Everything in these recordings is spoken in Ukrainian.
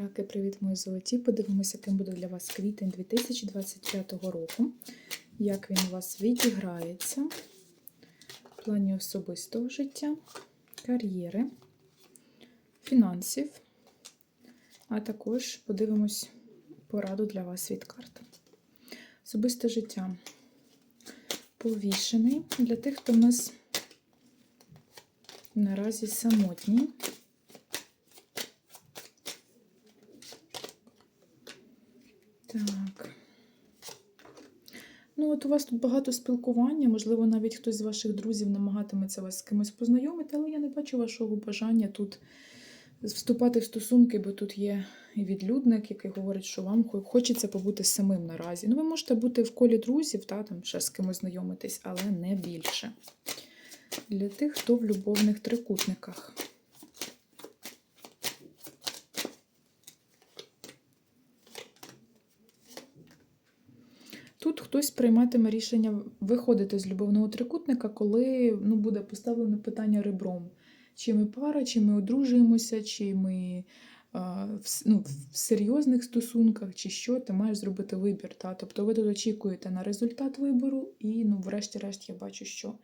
Раки, привіт, мої золоті. Подивимося, яким буде для вас квітень 2025 року. Як він у вас відіграється в плані особистого життя, кар'єри, фінансів. А також подивимось пораду для вас від карт. Особисте життя повішений для тих, хто в нас наразі самотній. Так. Ну, от у вас тут багато спілкування, можливо, навіть хтось з ваших друзів намагатиметься вас з кимось познайомити, але я не бачу вашого бажання тут вступати в стосунки, бо тут є відлюдник, який говорить, що вам хочеться побути самим наразі. Ну, ви можете бути в колі друзів, та, там ще з кимось знайомитись, але не більше. Для тих, хто в любовних трикутниках. Тут хтось прийматиме рішення виходити з любовного трикутника, коли ну, буде поставлено питання ребром. Чи ми пара, чи ми одружуємося, чи ми а, в, ну, в серйозних стосунках, чи що, ти маєш зробити вибір. Та? Тобто ви тут очікуєте на результат вибору, і, ну, врешті-решт, я бачу, що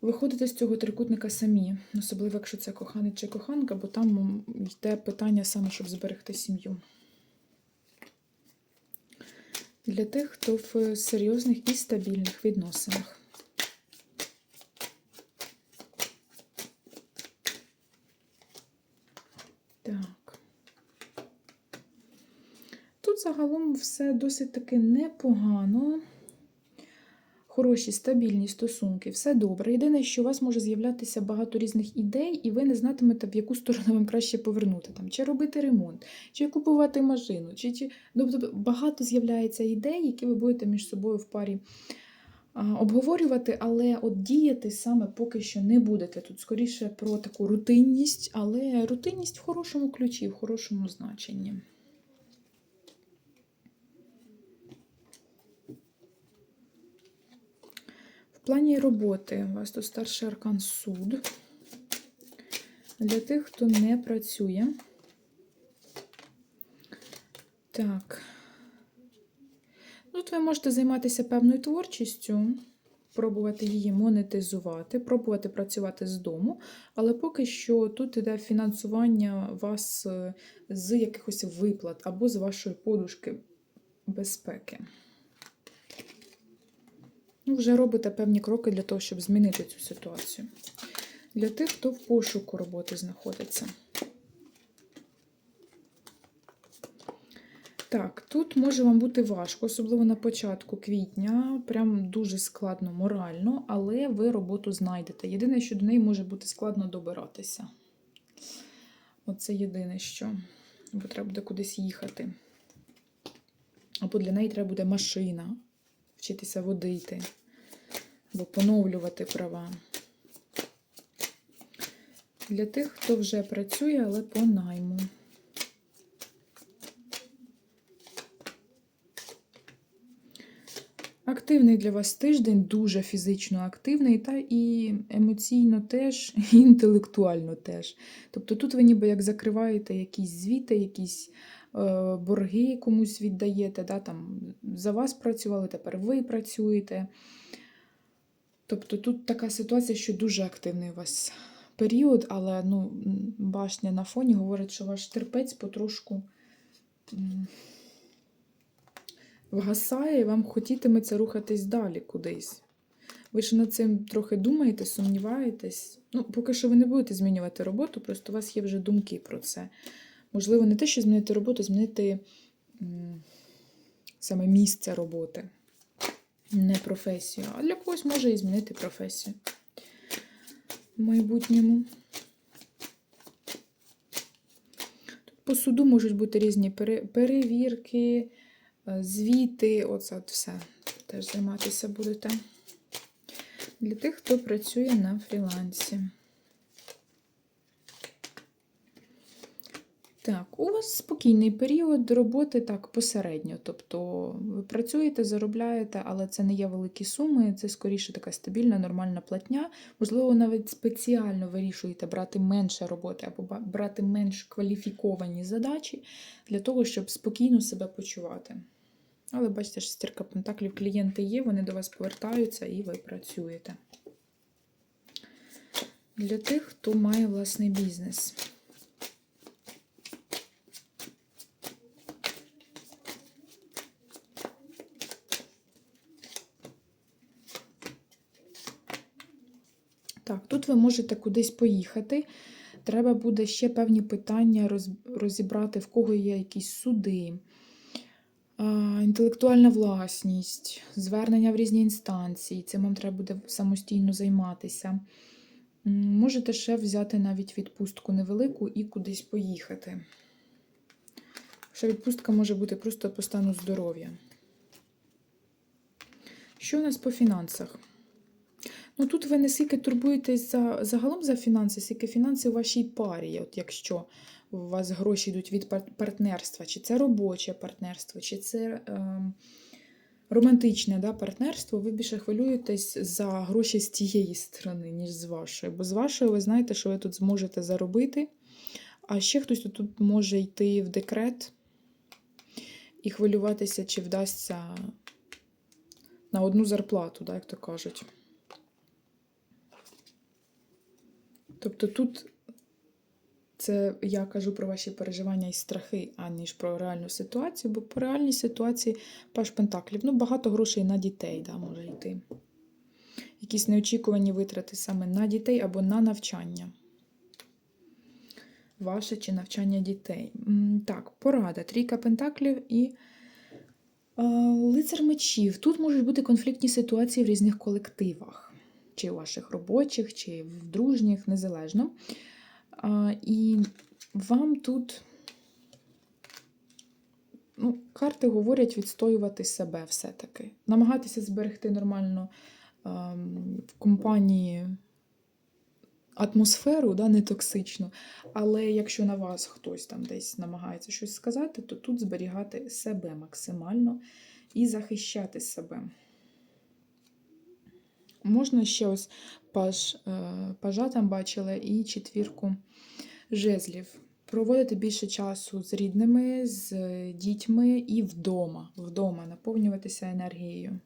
виходите з цього трикутника самі, особливо, якщо це коханець чи коханка, бо там йде питання саме, щоб зберегти сім'ю. Для тих, хто в серйозних і стабільних відносинах. Так. Тут загалом все досить таки непогано. Хороші, стабільні стосунки, все добре. Єдине, що у вас може з'являтися багато різних ідей, і ви не знатимете, в яку сторону вам краще повернути. Там, Чи робити ремонт, чи купувати машину, чи, чи... Тобто багато з'являється ідей, які ви будете між собою в парі обговорювати, але от діяти саме поки що не будете. Тут скоріше про таку рутинність, але рутинність в хорошому ключі, в хорошому значенні. Плані роботи у вас тут старший аркан суд. Для тих, хто не працює. Так. Тут ви можете займатися певною творчістю, пробувати її монетизувати, пробувати працювати з дому, але поки що тут йде фінансування вас е, з якихось виплат або з вашої подушки безпеки. Ну, вже робите певні кроки для того, щоб змінити цю ситуацію. Для тих, хто в пошуку роботи знаходиться. Так, тут може вам бути важко, особливо на початку квітня, прям дуже складно морально, але ви роботу знайдете. Єдине, що до неї може бути складно добиратися. Оце єдине, що. Бо треба буде кудись їхати. Або для неї треба буде машина, вчитися водити, або поновлювати права. Для тих, хто вже працює, але по найму. Активний для вас тиждень, дуже фізично активний, та і емоційно теж, і інтелектуально теж. Тобто тут ви ніби як закриваєте якісь звіти, якісь борги комусь віддаєте, да, там за вас працювали, тепер ви працюєте. Тобто тут така ситуація, що дуже активний у вас період, але ну, башня на фоні говорить, що ваш терпець потрошку вгасає, і вам хотітиметься рухатись далі кудись. Ви ж над цим трохи думаєте, сумніваєтесь. Ну, поки що ви не будете змінювати роботу, просто у вас є вже думки про це. Можливо, не те, що змінити роботу, змінити саме місце роботи, не професію. А для когось може і змінити професію в майбутньому. Тут по суду можуть бути різні перевірки. Звіти, оце все теж займатися будете. Для тих, хто працює на фрілансі. Так, у вас спокійний період роботи так посередньо. Тобто ви працюєте, заробляєте, але це не є великі суми, це скоріше така стабільна, нормальна платня. Можливо, навіть спеціально вирішуєте брати менше роботи або брати менш кваліфіковані задачі для того, щоб спокійно себе почувати. Але бачите, шестірка пентаклів, клієнти є, вони до вас повертаються і ви працюєте. Для тих, хто має власний бізнес. Так, тут ви можете кудись поїхати. Треба буде ще певні питання розібрати, в кого є якісь суди, інтелектуальна власність, звернення в різні інстанції. Цим вам треба буде самостійно займатися. Можете ще взяти навіть відпустку невелику і кудись поїхати. Ще відпустка може бути просто по стану здоров'я. Що у нас по фінансах? Ну тут ви не скільки турбуєтесь за, загалом за фінанси, скільки фінанси у вашій парі. От якщо у вас гроші йдуть від партнерства, чи це робоче партнерство, чи це ем, романтичне да, партнерство, ви більше хвилюєтесь за гроші з тієї сторони, ніж з вашої. Бо з вашої ви знаєте, що ви тут зможете заробити. А ще хтось тут може йти в декрет і хвилюватися, чи вдасться на одну зарплату, да, як то кажуть. Тобто тут це я кажу про ваші переживання і страхи, аніж про реальну ситуацію, бо по реальній ситуації паш Пентаклів, ну багато грошей на дітей да, може йти. Якісь неочікувані витрати саме на дітей або на навчання. Ваше чи навчання дітей. Так, порада. Трійка пентаклів і е, лицар мечів. Тут можуть бути конфліктні ситуації в різних колективах чи у ваших робочих, чи в дружніх, незалежно. І вам тут ну, карти говорять відстоювати себе все-таки. Намагатися зберегти нормально ем, в компанії атмосферу, да, не токсичну. Але якщо на вас хтось там десь намагається щось сказати, то тут зберігати себе максимально і захищати себе. Можна ще ось паж, е, пажа там бачила і четвірку жезлів. Проводити більше часу з рідними, з дітьми і вдома. Вдома наповнюватися енергією.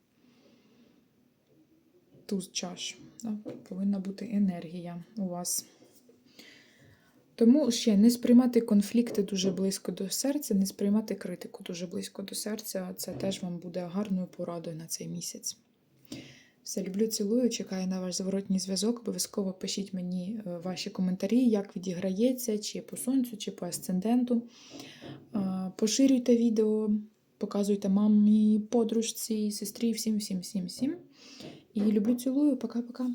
Туз чаш. Да? Повинна бути енергія у вас. Тому ще не сприймати конфлікти дуже близько до серця, не сприймати критику дуже близько до серця. Це теж вам буде гарною порадою на цей місяць. Все, люблю, цілую, чекаю на ваш зворотній зв'язок. Обов'язково пишіть мені е, ваші коментарі, як відіграється, чи по сонцю, чи по асценденту. Е, Поширюйте відео, показуйте мамі, подружці, сестрі, всім, всім, всім, всім. І люблю, цілую. Пока-пока.